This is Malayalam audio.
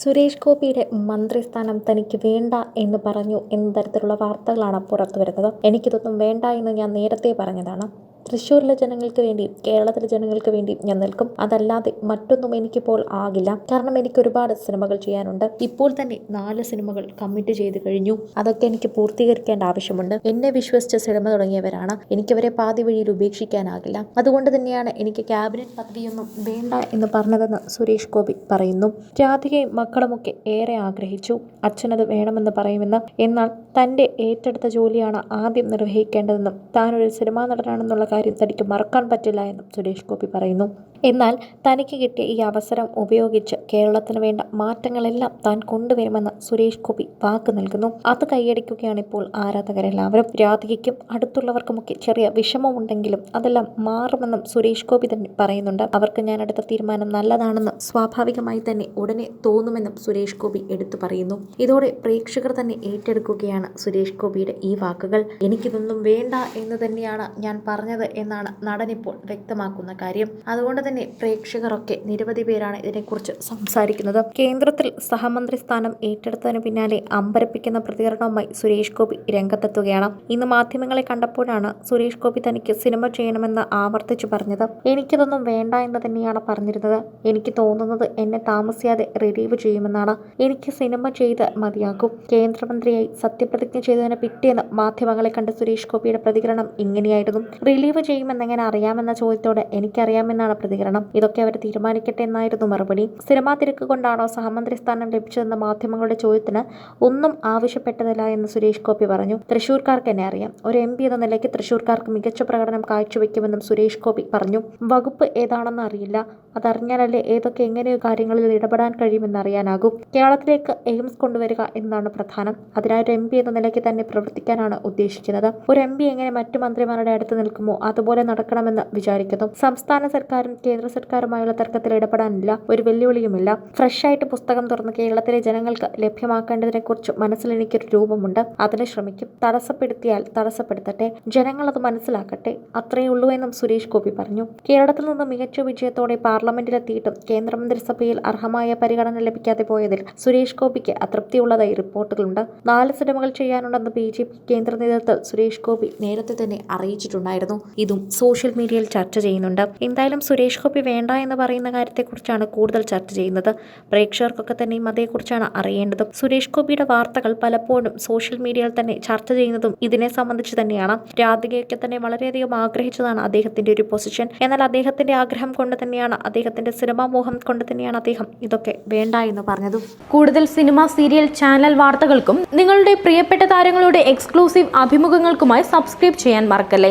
സുരേഷ് ഗോപിയുടെ മന്ത്രിസ്ഥാനം തനിക്ക് വേണ്ട എന്ന് പറഞ്ഞു എന്ന തരത്തിലുള്ള വാർത്തകളാണ് പുറത്തു വരുന്നത് എനിക്കിതൊന്നും വേണ്ട എന്ന് ഞാൻ നേരത്തെ പറഞ്ഞതാണ്. തൃശ്ശൂരിലെ ജനങ്ങൾക്ക് വേണ്ടി കേരളത്തിലെ ജനങ്ങൾക്ക് വേണ്ടി ഞാൻ നിൽക്കും. അതല്ലാതെ മറ്റൊന്നും എനിക്കിപ്പോൾ ആകില്ല. കാരണം എനിക്ക് ഒരുപാട് സിനിമകൾ ചെയ്യാനുണ്ട്. ഇപ്പോൾ തന്നെ നാല് സിനിമകൾ കമ്മിറ്റ് ചെയ്ത് കഴിഞ്ഞു. അതൊക്കെ എനിക്ക് പൂർത്തീകരിക്കേണ്ട ആവശ്യമുണ്ട്. എന്നെ വിശ്വസിച്ച സിനിമ തുടങ്ങിയവരാണ്. എനിക്കവരെ പാതി വഴിയിൽ ഉപേക്ഷിക്കാനാകില്ല. അതുകൊണ്ട് തന്നെയാണ് എനിക്ക് ക്യാബിനറ്റ് പദവിയൊന്നും വേണ്ട എന്ന് പറഞ്ഞതെന്ന് സുരേഷ് ഗോപി പറയുന്നു. രാധികയും മക്കളുമൊക്കെ ഏറെ ആഗ്രഹിച്ചു. അച്ഛനത് വേണമെന്ന് പറയുമെന്ന്. എന്നാൽ തന്റെ ഏറ്റെടുത്ത ജോലിയാണ് ആദ്യം നിർവഹിക്കേണ്ടതെന്നും താനൊരു സിനിമാ നടനാണെന്നുള്ള കാര്യം തനിക്ക് മറക്കാൻ പറ്റില്ല എന്നും സുരേഷ് ഗോപി പറയുന്നു. എന്നാൽ തനിക്ക് കിട്ടിയ ഈ അവസരം ഉപയോഗിച്ച് കേരളത്തിന് വേണ്ട മാറ്റങ്ങളെല്ലാം താൻ കൊണ്ടുവരുമെന്ന് സുരേഷ് ഗോപി വാക്ക് നൽകുന്നു. അത് കൈയടിക്കുകയാണ് ഇപ്പോൾ ആരാധകരെല്ലാവരും. രാധികയ്ക്കും അടുത്തുള്ളവർക്കുമൊക്കെ ചെറിയ വിഷമമുണ്ടെങ്കിലും അതെല്ലാം മാറുമെന്നും സുരേഷ് ഗോപി തന്നെ പറയുന്നുണ്ട്. അവർക്ക് ഞാൻ എടുത്ത തീരുമാനം നല്ലതാണെന്ന് സ്വാഭാവികമായി തന്നെ ഉടനെ തോന്നുമെന്നും സുരേഷ് ഗോപി എടുത്തു പറയുന്നു. ഇതോടെ പ്രേക്ഷകർ തന്നെ ഏറ്റെടുക്കുകയാണ് സുരേഷ് ഗോപിയുടെ ഈ വാക്കുകൾ. എനിക്കിതൊന്നും വേണ്ട എന്ന് തന്നെയാണ് ഞാൻ പറഞ്ഞത്. എന്നാണ് നടൻ ഇപ്പോൾ വ്യക്തമാക്കുന്ന കാര്യം. അതുകൊണ്ട് തന്നെ പ്രേക്ഷകരൊക്കെ നിരവധി പേരാണ് ഇതിനെക്കുറിച്ച് സംസാരിക്കുന്നത്. കേന്ദ്രത്തിൽ സഹമന്ത്രി സ്ഥാനം ഏറ്റെടുത്തതിന് പിന്നാലെ അമ്പരപ്പിക്കുന്ന പ്രതികരണവുമായി സുരേഷ് ഗോപി രംഗത്തെത്തുകയാണ്. ഇന്ന് മാധ്യമങ്ങളെ കണ്ടപ്പോഴാണ് സുരേഷ് ഗോപി തനിക്ക് സിനിമ ചെയ്യണമെന്ന് ആവർത്തിച്ചു പറഞ്ഞത്. എനിക്കിതൊന്നും വേണ്ട എന്ന് തന്നെയാണ് പറഞ്ഞിരുന്നത്. എനിക്ക് തോന്നുന്നത് എന്നെ താമസിയാതെ റിലീവ് ചെയ്യുമെന്നാണ്. എനിക്ക് സിനിമ ചെയ്ത് മതിയാകും. കേന്ദ്രമന്ത്രിയായി സത്യപ്രതിജ്ഞ ചെയ്തതിന് പിറ്റേന്ന് മാധ്യമങ്ങളെ കണ്ട സുരേഷ് ഗോപിയുടെ പ്രതികരണം ഇങ്ങനെയായിരുന്നു. റിലീവ് ചെയ്യുമെന്നെങ്ങനെ അറിയാമെന്ന ചോദ്യത്തോട് എനിക്കറിയാമെന്നാണ് പ്രതികരണം. ഇതൊക്കെ അവർ തീരുമാനിക്കട്ടെ എന്നായിരുന്നു മറുപടി. സിനിമാ തിരക്ക് കൊണ്ടാണോ സഹമന്ത്രി സ്ഥാനം ലഭിച്ചതെന്ന മാധ്യമങ്ങളുടെ ചോദ്യത്തിന് ഒന്നും ആവശ്യപ്പെട്ടതില്ല എന്ന് സുരേഷ് ഗോപി പറഞ്ഞു. തൃശൂർക്കാർക്ക് എന്നെ അറിയാം. ഒരു എം എന്ന നിലയ്ക്ക് തൃശൂർക്കാർക്ക് മികച്ച പ്രകടനം കാഴ്ചവെക്കുമെന്നും സുരേഷ് ഗോപി പറഞ്ഞു. വകുപ്പ് ഏതാണെന്ന് അറിയില്ല. അതറിഞ്ഞാലല്ലേ ഏതൊക്കെ എങ്ങനെ കാര്യങ്ങളിൽ ഇടപെടാൻ കഴിയുമെന്ന് അറിയാനാകും കേരളത്തിലേക്ക് എയിംസ് കൊണ്ടുവരിക എന്നതാണ് പ്രധാനം. അതിനായി ഒരു എം എന്ന നിലയ്ക്ക് തന്നെ പ്രവർത്തിക്കാനാണ് ഉദ്ദേശിക്കുന്നത്. ഒരു എം എങ്ങനെ മറ്റു മന്ത്രിമാരുടെ അടുത്ത് നിൽക്കുമോ അതുപോലെ നടക്കണമെന്ന് വിചാരിക്കുന്നു. സംസ്ഥാന സർക്കാരും കേന്ദ്ര സർക്കാരുമായുള്ള തർക്കത്തിൽ ഇടപെടാനില്ല. ഒരു വെല്ലുവിളിയുമില്ല. ഫ്രഷ് ആയിട്ട് പുസ്തകം തുറന്ന് കേരളത്തിലെ ജനങ്ങൾക്ക് ലഭ്യമാക്കേണ്ടതിനെക്കുറിച്ച് മനസ്സിൽ എനിക്കൊരു രൂപമുണ്ട്. അതിനെ ശ്രമിക്കും. തടസ്സപ്പെടുത്തിയാൽ തടസ്സപ്പെടുത്തട്ടെ. ജനങ്ങൾ അത് മനസ്സിലാക്കട്ടെ. അത്രയേ ഉള്ളൂ എന്നും സുരേഷ് ഗോപി പറഞ്ഞു. കേരളത്തിൽ നിന്ന് മികച്ച വിജയത്തോടെ പാർലമെന്റിലെത്തിയിട്ടും കേന്ദ്രമന്ത്രിസഭയിൽ അർഹമായ പരിഗണന ലഭിക്കാതെ പോയതിൽ സുരേഷ് ഗോപിക്ക് അതൃപ്തിയുള്ളതായി റിപ്പോർട്ടുകളുണ്ട്. നാല് സിനിമകൾ ചെയ്യാനുണ്ടെന്ന് ബി ജെ പി കേന്ദ്ര നേതൃത്വം സുരേഷ് ഗോപി നേരത്തെ തന്നെ അറിയിച്ചിട്ടുണ്ടായിരുന്നു. ഇതും സോഷ്യൽ മീഡിയയിൽ ചർച്ച ചെയ്യുന്നുണ്ട്. എന്തായാലും സുരേഷ് ഗോപി വേണ്ട എന്ന് പറയുന്ന കാര്യത്തെക്കുറിച്ചാണ് കൂടുതൽ ചർച്ച ചെയ്യുന്നത്. പ്രേക്ഷകർക്കൊക്കെ തന്നെയും അതേക്കുറിച്ചാണ് അറിയേണ്ടതും. സുരേഷ് ഗോപിയുടെ വാർത്തകൾ പലപ്പോഴും സോഷ്യൽ മീഡിയയിൽ തന്നെ ചർച്ച ചെയ്യുന്നതും ഇതിനെ സംബന്ധിച്ച് തന്നെയാണ്. രാധികയൊക്കെ തന്നെ വളരെയധികം ആഗ്രഹിച്ചതാണ് അദ്ദേഹത്തിന്റെ ഒരു പൊസിഷൻ എന്നാൽ അദ്ദേഹത്തിന്റെ ആഗ്രഹം കൊണ്ട് തന്നെയാണ് അദ്ദേഹത്തിന്റെ സിനിമാ മോഹം കൊണ്ട് തന്നെയാണ് അദ്ദേഹം ഇതൊക്കെ വേണ്ട എന്ന് പറഞ്ഞതും. കൂടുതൽ സിനിമ സീരിയൽ ചാനൽ വാർത്തകൾക്കും നിങ്ങളുടെ പ്രിയപ്പെട്ട താരങ്ങളുടെ എക്സ്ക്ലൂസീവ് അഭിമുഖങ്ങൾക്കുമായി സബ്സ്ക്രൈബ് ചെയ്യാൻ മറക്കല്ലേ?